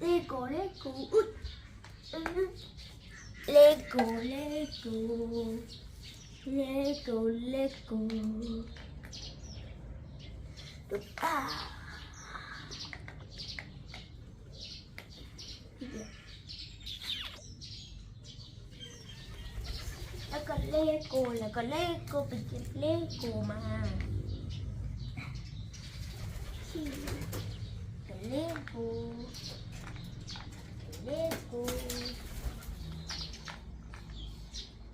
เลโก้เลโก้อุ๊ยเลโก้เลโก้เลโก้เลโก้ตุ๊กตาแล้วก็เลโก้แล้วก็เลโก้ไปเก็บเลโก้มาที่เลโก้เลโก้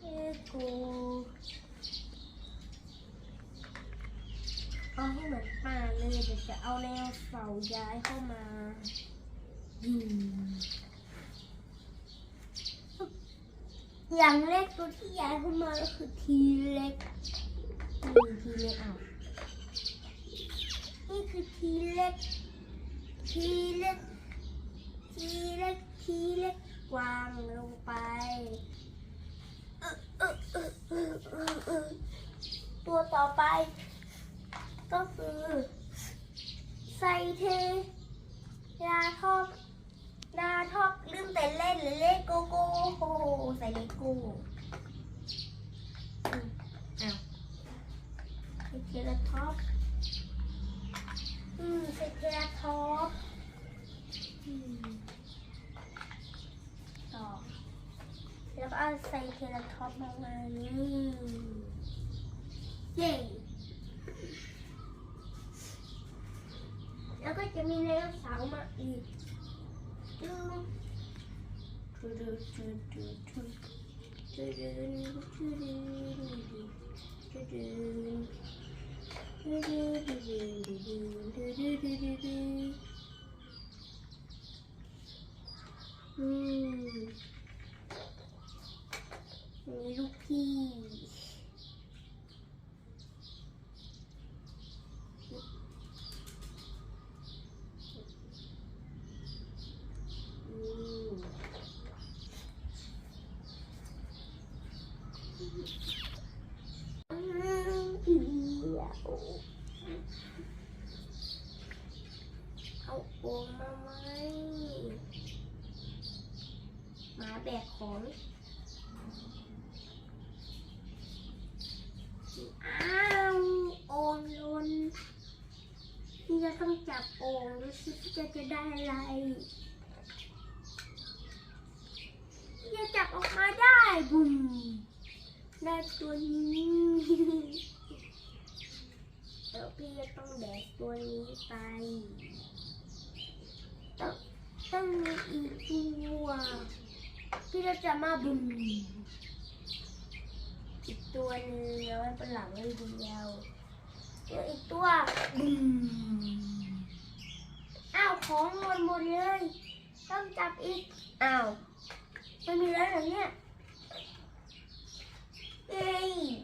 เลโก้ เอาให้เหมือนป่าเลยเดี๋ยวจะเอาแนวเสาย้ายเข้ามาอืมอย่างแรกตัวที่ย้ายเข้ามาก็คือทีเล็กนี่ทีเล็กอะนี่คือทีเล็กทีเล็กทีเล็กทีเล็กวางลงไปอึ๊ะอึ๊ะอึ๊ะอึ๊ะอึ๊ะอึ๊ะตัวต่อไป ก็คือใส่เทยาทอบดาทอบลืมแต่เล่นหรือเล่นโกโก้โหใส่เลโก้อืมอ้าวใส่เทราท็อปอืมใส่เทราท็อปอืมต่อแล้วก็เอาใส่เทราท็อปมาวางนี่เย้ แล้วก็ จะมีไดโนเสาร์มาอีกดูดูดูดูดูดูดูดูดูดูดูดูอืมมีลูกพี่ อืมอืม เดี๋ยวเอาโอ่งมาไหมหมาแบกของอ้าวโอ่งลนนี่จะต้องจับโอ่งดูสิจะจะได้อะไรจะจับออกมาได้บุ้ม ได้ตัวนี้เดี๋ยวพี่จะต้องแบกตัวนี้ไปต้องต้องมีอีกตัวพี่จะจะมาบุ้มอีกตัวนึงแล้วไว้บนหลังเลยเดียวเดี๋ยวอีกตัวบุ้มอ้าวของหมดหมดเลยต้องจับอีกอ้าวไม่มีแล้วเหรอเนี่ย Trem.